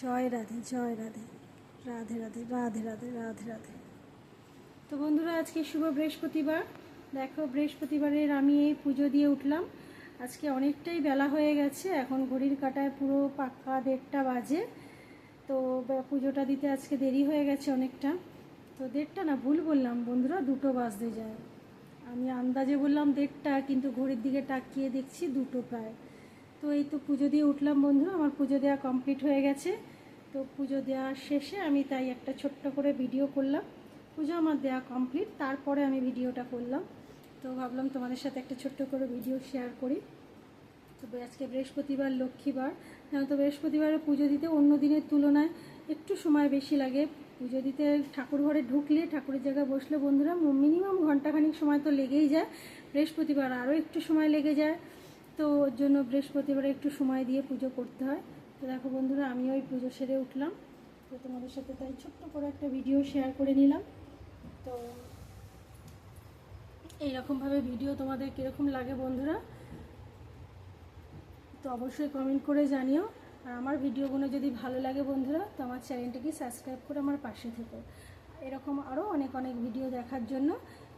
জয় রাধে জয় রাধে। রাধে রাধে রাধে রাধে রাধে রাধে। তো বন্ধুরা, আজকে শুভ বৃহস্পতিবার। দেখো, বৃহস্পতিবারের আমি এই পুজো দিয়ে উঠলাম। আজকে অনেকটাই বেলা হয়ে গেছে। এখন ঘড়ির কাটায় পুরো পাক্কা দেড়টা বাজে। তো পুজোটা দিতে আজকে দেরি হয়ে গেছে অনেকটা। তো দেড়টা না, ভুল বললাম বন্ধুরা, দুটো বাজতে যায়। আমি আন্দাজে বললাম দেড়টা, কিন্তু ঘড়ির দিকে তাকিয়ে দেখছি দুটো প্রায়। তো এই তো পুজো দিয়ে উঠলাম বন্ধুরা আমার পুজো দেওয়া কমপ্লিট হয়ে গেছে। তো পুজো দেওয়া শেষে আমি তাই একটা ছোট্ট করে ভিডিও করলাম। পুজো আমার দেওয়া কমপ্লিট তারপরে আমি ভিডিওটা করলাম। তো ভাবলাম তোমাদের সাথে একটা ছোট্ট করে ভিডিও শেয়ার করি। তো আজকে বৃহস্পতিবার, লক্ষ্মীবার। জানো তো বৃহস্পতিবারে পুজো দিতে অন্য দিনের তুলনায় একটু সময় বেশি লাগে। পুজো দিতে ঠাকুর ঘরে ঢুকলে, ঠাকুরের জায়গায় বসলে বন্ধুরা মিনিমাম ঘন্টাখানিক সময় তো লেগেই যায়। বৃহস্পতিবার আরও একটু সময় লেগে যায়। তো ওর জন্য বৃহস্পতিবার একটু সময় দিয়ে পুজো করতে হয়। তো দেখো বন্ধুরা, আমি ওই পুজো সেরে উঠলাম। তো তোমাদের সাথে তাই ছোট্ট করে একটা ভিডিও শেয়ার করে নিলাম। তো এইরকমভাবে ভিডিও তোমাদের কীরকম লাগে বন্ধুরা, তো অবশ্যই কমেন্ট করে জানিও। আর আমার ভিডিওগুলো যদি ভালো লাগে বন্ধুরা, তো আমার চ্যানেলটিকে সাবস্ক্রাইব করে আমার পাশে থেকো। এরকম আরও অনেক অনেক ভিডিও দেখার জন্য।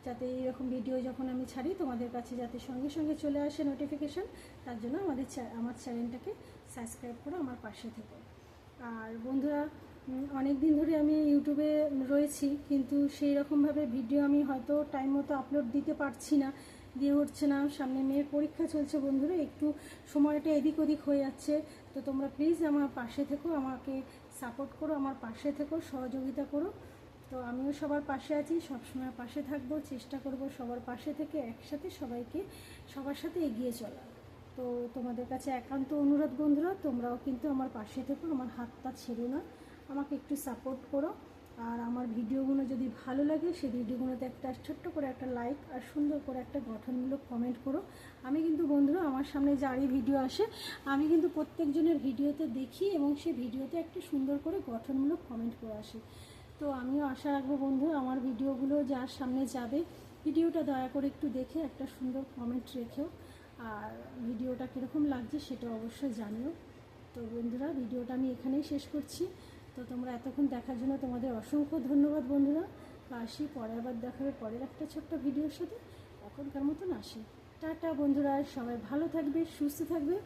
যাতে এরকম ভিডিও যখন আমি ছাড়ি, তোমাদের কাছে যাতে সঙ্গে সঙ্গে চলে আসে নোটিফিকেশান তার জন্য আমাদের আমার চ্যানেলটাকে সাবস্ক্রাইব করে আমার পাশে থেকো। আর বন্ধুরা অনেক দিন ধরে আমি ইউটিউবে রয়েছি, কিন্তু সেই রকমভাবে ভিডিও আমি হয়তো টাইম মতো আপলোড দিতে পারছি না দিয়ে উঠছে না, সামনে মেয়ের পরীক্ষা চলছে বন্ধুরা, একটু সময়টা এদিক ওদিক হয়ে যাচ্ছে। তো তোমরা প্লিজ আমার পাশে থেকো, আমাকে সাপোর্ট করো, আমার পাশে থেকো, সহযোগিতা করো। তো আমিও সবার পাশে আছি, সবসময় পাশে থাকব, চেষ্টা করব সবার পাশে থেকে একসাথে সবাইকে সবার সাথে এগিয়ে চলা তো তোমাদের কাছে একান্ত অনুরোধ বন্ধুরা, তোমরাও কিন্তু আমার পাশে থেকো, আমার হাতটা ছেড়ো না আমাকে একটু সাপোর্ট করো। আর আমার ভিডিওগুলো যদি ভালো লাগে, সেই ভিডিওগুলোতে একটা ছোট্ট করে একটা লাইক আর সুন্দর করে একটা গঠনমূলক কমেন্ট করো। আমি কিন্তু বন্ধুরা, আমার সামনে যারই ভিডিও আসে, আমি কিন্তু প্রত্যেকজনের ভিডিওতে দেখি এবং সেই ভিডিওতে একটা সুন্দর করে গঠনমূলক কমেন্ট করে আসি। তো আমিও আশা রাখব বন্ধু, আমার ভিডিওগুলো যার সামনে যাবে, ভিডিওটা দয়া করে একটু দেখে একটা সুন্দর কমেন্ট রেখেও, আর ভিডিওটা কীরকম লাগছে সেটা অবশ্যই জানিও। তো বন্ধুরা, ভিডিওটা আমি এখানেই শেষ করছি। তো তোমরা এতক্ষণ দেখার জন্য তোমাদের অসংখ্য ধন্যবাদ বন্ধুরা। তো আসি পরে আবার দেখাবে পরের একটা ছোট্ট ভিডিওর সাথে। এখনকার মতন আসি। টাটা বন্ধুরা, সবাই ভালো থাকবে, সুস্থ থাকবে।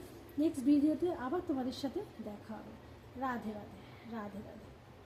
নেক্সট ভিডিওতে আবার তোমাদের সাথে দেখা হবে। রাধে রাধে রাধে রাধে।